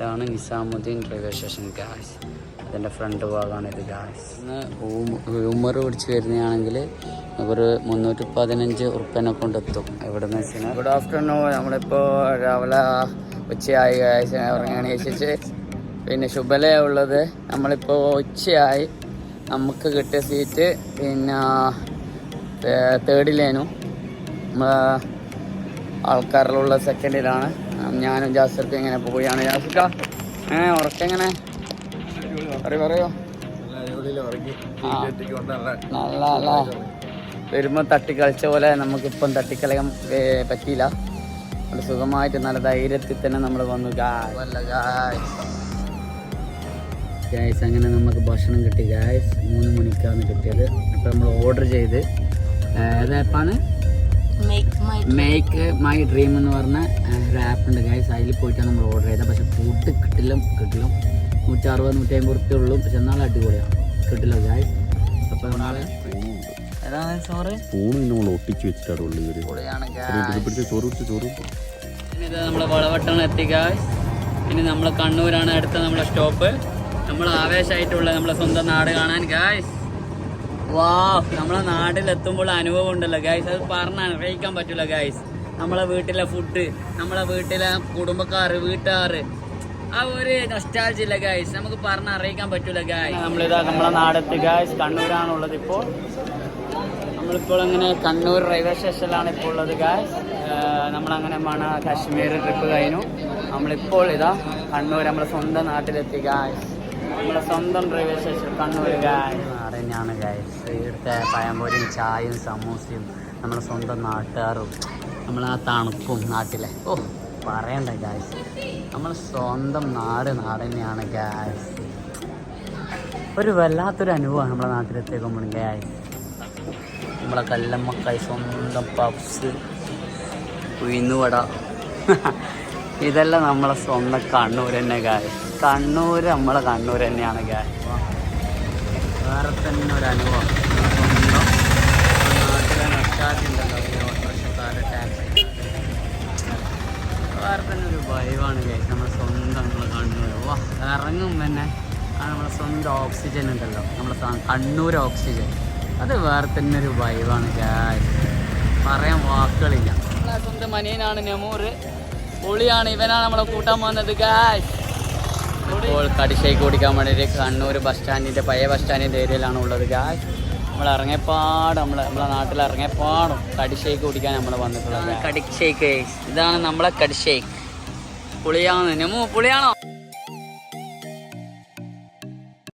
ഇതാണ് Nizamuddin railway station guys അതിന്റെ front ഭാഗമാണ് ഇത് ഗായ്സ് ഇന്ന് ഊമർ പിടിച്ച് വരുന്നതാണെങ്കിൽ ഒരു മുന്നൂറ്റി പതിനഞ്ച് ഉറുപ്പനെ കൊണ്ടെത്തും. എവിടെ നിന്ന് വെച്ചാൽ ഗുഡ് ആഫ്റ്റർനൂൺ നമ്മളിപ്പോൾ രാവിലെ ഉച്ചയായി ഗായ്സ് ഇറങ്ങാണ് ചേച്ചിച്ച് പിന്നെ ശുഭല ഉള്ളത്. നമ്മളിപ്പോൾ ഉച്ചയായി. നമുക്ക് കിട്ടിയ സീറ്റ് പിന്നെ തേർഡിലേനു നമ്മളെ ആൾക്കാരിലുള്ള സെക്കൻഡിലാണ് ഞാനും ജാസിർക്ക് ഇങ്ങനെ പോവുകയാണ്. ജാസിക്ക ഏ ഉറക്കെങ്ങനെ പറയൂ പറയോ. നല്ല അല്ല വരുമ്പോൾ തട്ടിക്കളിച്ച പോലെ നമുക്കിപ്പം തട്ടിക്കളയാൻ പറ്റിയില്ല. നല്ല സുഖമായിട്ട് നല്ല ധൈര്യത്തിൽ തന്നെ നമ്മൾ വന്നു ഗായ്സ് അങ്ങനെ നമുക്ക് ഭക്ഷണം കിട്ടി ഗായ്സ് മൂന്ന് മണിക്കാണ് കിട്ടിയത്. അപ്പം നമ്മൾ ഓർഡർ ചെയ്ത് my മേക്ക് മൈ ഡ്രീം എന്ന് പറഞ്ഞ ഒരു ആപ്പ് ഉണ്ട്. ഗൈസ് അതിൽ പോയിട്ടാണ് നമ്മൾ ഓർഡർ ചെയ്തത്. പക്ഷെ ഫുഡ് കിട്ടില്ല കിട്ടില്ല. നൂറ്റി അറുപത് നൂറ്റി അമ്പത് റുപ്യ ഉള്ളൂ. പക്ഷെ എന്നാൽ അടിപൊളിയാണ് കിട്ടില്ല ഗൈസ് അപ്പോൾ നാളെ ഏതാണ് ചോറ് ഫോണ് നമ്മൾ ഒട്ടിച്ച് വെച്ചിട്ടാണ് ഉള്ളു ഇവർ. പിടിച്ച് ചോറ് പിടിച്ച് ചോറ് ഇനി ഇത് നമ്മൾ വളവട്ടണം എത്തി ഗായ്സ് ഇനി നമ്മൾ കണ്ണൂരാണ് അടുത്ത നമ്മളെ സ്റ്റോപ്പ്. നമ്മൾ ആവേശമായിട്ടുള്ള നമ്മളെ സ്വന്തം നാട് കാണാൻ ഗായ്സ് വാ നമ്മളെ നാട്ടിലെത്തുമ്പോൾ അനുഭവം ഉണ്ടല്ലോ ഗായ്സ് അത് പറഞ്ഞ് അറിയിക്കാൻ പറ്റില്ല ഗായ്സ് നമ്മളെ വീട്ടിലെ ഫുഡ് നമ്മളെ വീട്ടിലെ കുടുംബക്കാർ വീട്ടുകാർ ആ ഒരു നൊസ്റ്റാൾജില്ല ഗായ്സ് നമുക്ക് പറഞ്ഞ് അറിയിക്കാൻ പറ്റൂല ഗായ്സ് നമ്മളിതാ നമ്മളെ നാടെത്തി ഗായ്സ് കണ്ണൂരാണുള്ളത് ഇപ്പോൾ നമ്മളിപ്പോൾ അങ്ങനെ കണ്ണൂർ റെയിൽവേ സ്റ്റേഷനിലാണ് ഇപ്പോൾ ഉള്ളത് ഗായ്സ് നമ്മളങ്ങനെ മണ കാശ്മീർ ട്രിപ്പ് കഴിഞ്ഞു. നമ്മളിപ്പോൾ ഇതാ കണ്ണൂർ നമ്മളെ സ്വന്തം നാട്ടിലെത്തി ഗായ്സ് നമ്മളെ സ്വന്തം റെയിൽവേ സ്റ്റേഷൻ കണ്ണൂർ ഗായ്സ് തന്നെയാണ് ഗൈസ് ഇവിടുത്തെ പഴംപൊരിയും ചായയും സമൂസയും നമ്മളെ സ്വന്തം നാട്ടുകാരും നമ്മളാ തണുപ്പും നാട്ടിലെ. ഓ പറയണ്ട ഗായ്സ് നമ്മൾ സ്വന്തം നാട് നാട് തന്നെയാണ് ഗായ്സ് ഒരു വല്ലാത്തൊരു അനുഭവമാണ് നമ്മളെ നാട്ടിലെത്തിയേക്കുമ്പോൾ ഗായ്സ് നമ്മളെ കല്ലമ്മക്കായി സ്വന്തം പപ്സ് ഉഴുന്നുവട. ഇതെല്ലാം നമ്മളെ സ്വന്തം കണ്ണൂർ തന്നെ ഗായ കണ്ണൂർ നമ്മളെ കണ്ണൂർ തന്നെയാണ് ഗായ വേറെ തന്നെ ഒരു അനുഭവം സ്വന്തം നാട്ടിലെ നഷ്ടാക്കി ഉണ്ടല്ലോ ഈ ഓട്ടോറിക്ഷക്കാരുടെ ടാക്സി വേറെ തന്നെ ഒരു വൈവാണ് കേസ് നമ്മളെ സ്വന്തം നമ്മൾ കണ്ണൂർ വാ ഇറങ്ങും തന്നെ. ആ നമ്മളെ സ്വന്തം ഓക്സിജൻ ഉണ്ടല്ലോ. നമ്മളെ കണ്ണൂർ ഓക്സിജൻ അത് വേറെ തന്നെ ഒരു വൈവാണ് ഗായ് പറയാൻ വാക്കുകളില്ല. നമ്മളെ സ്വന്തം മനിയനാണ് നെമൂർ പൊളിയാണ് ഇവനാണ് നമ്മളെ കൂട്ടാൻ പോകുന്നത് ഗായ് ഇപ്പോൾ കടിശേക്ക് കുടിക്കാൻ വേണ്ടിയിട്ട് കണ്ണൂർ ബസ് സ്റ്റാൻഡിന്റെ പഴയ ബസ് സ്റ്റാൻഡിന്റെ ഏരിയയിലാണ് ഉള്ളത്. ഗായ് നമ്മൾ ഇറങ്ങിയപ്പാട് നമ്മൾ നമ്മളെ നാട്ടിൽ ഇറങ്ങിയപ്പാടും കടിശേക്ക് കുടിക്കാൻ നമ്മൾ വന്നിട്ടുള്ളത്. കടിശേക്ക് ഇതാണ് നമ്മളെ കടിശേക്ക് പുളിയാണ് നെമു പുളിയാണോ?